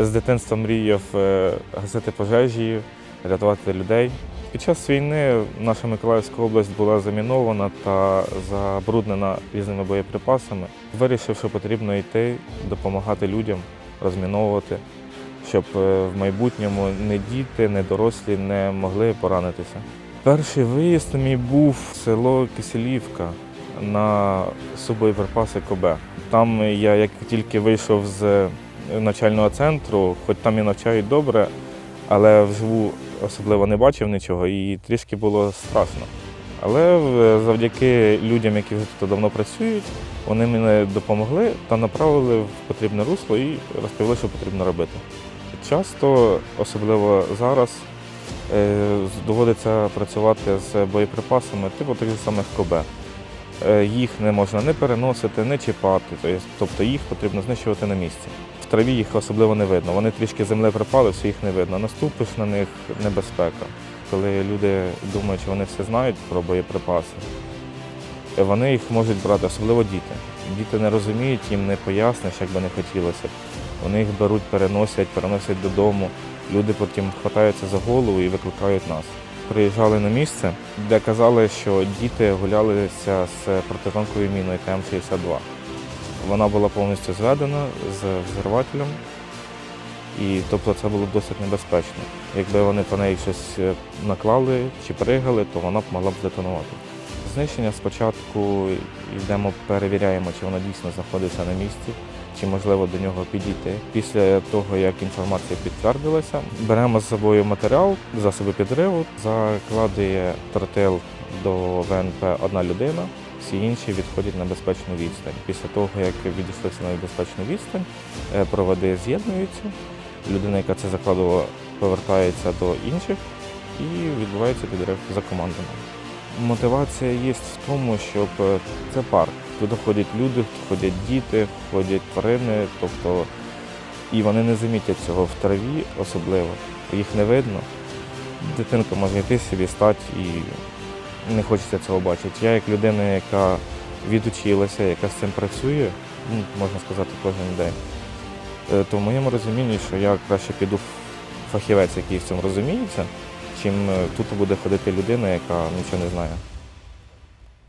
З дитинства мріяв е, гасити пожежі, рятувати людей. Під час війни наша Миколаївська область була замінована та забруднена різними боєприпасами. Вирішив, що потрібно йти, допомагати людям, розміновувати, щоб е, в майбутньому не діти, не дорослі не могли поранитися. Перший виїзд мій був в село Киселівка на субоєприпаси КОБ. Там я як тільки вийшов з навчального центру, хоч там і навчають добре, але вживу особливо не бачив нічого і трішки було страшно. Але завдяки людям, які вже тут давно працюють, вони мені допомогли та направили в потрібне русло і розповіли, що потрібно робити. Часто, особливо зараз, е, доводиться працювати з боєприпасами типу таких самих КОБ. Е, Їх не можна не переносити, не чіпати, тобто їх потрібно знищувати на місці. Траві їх особливо не видно. Вони трішки землі припали, все їх не видно. Наступиш на них небезпека. Коли люди думають, що вони все знають про боєприпаси, вони їх можуть брати, особливо діти. Діти не розуміють, їм не поясниш, як би не хотілося. Вони їх беруть, переносять, переносять додому. Люди потім хватаються за голову і викликають нас. Приїжджали на місце, де казали, що діти гулялися з протитанковою міною ТМ-62. Вона була повністю зведена з взривателем, і тобто це було досить небезпечно. Якби вони по неї щось е, наклали чи пригали, то вона б могла б здетонувати. Знищення спочатку йдемо, перевіряємо, чи воно дійсно знаходиться на місці, чи можливо до нього підійти. Після того, як інформація підтвердилася, беремо з собою матеріал, засоби підриву, закладує тротил до ВНП одна людина, всі інші відходять на безпечну відстань. Після того, як відійшлися на безпечну відстань, е, проводи з'єднуються, людина, яка це закладувала, повертається до інших і відбувається підрив за командами. Мотивація є в тому, щоб е, це парк. Туди ходять люди, ходять діти, ходять тварини, тобто і вони не замітять цього в траві особливо. Їх не видно. Дитинка може йти собі стати і не хочеться цього бачити. Я як людина, яка відучилася, яка з цим працює, ну, можна сказати, кожен день. е, То в моєму розумінні, що я краще піду в фахівець, який в цьому розуміється, чим е, тут буде ходити людина, яка нічого не знає.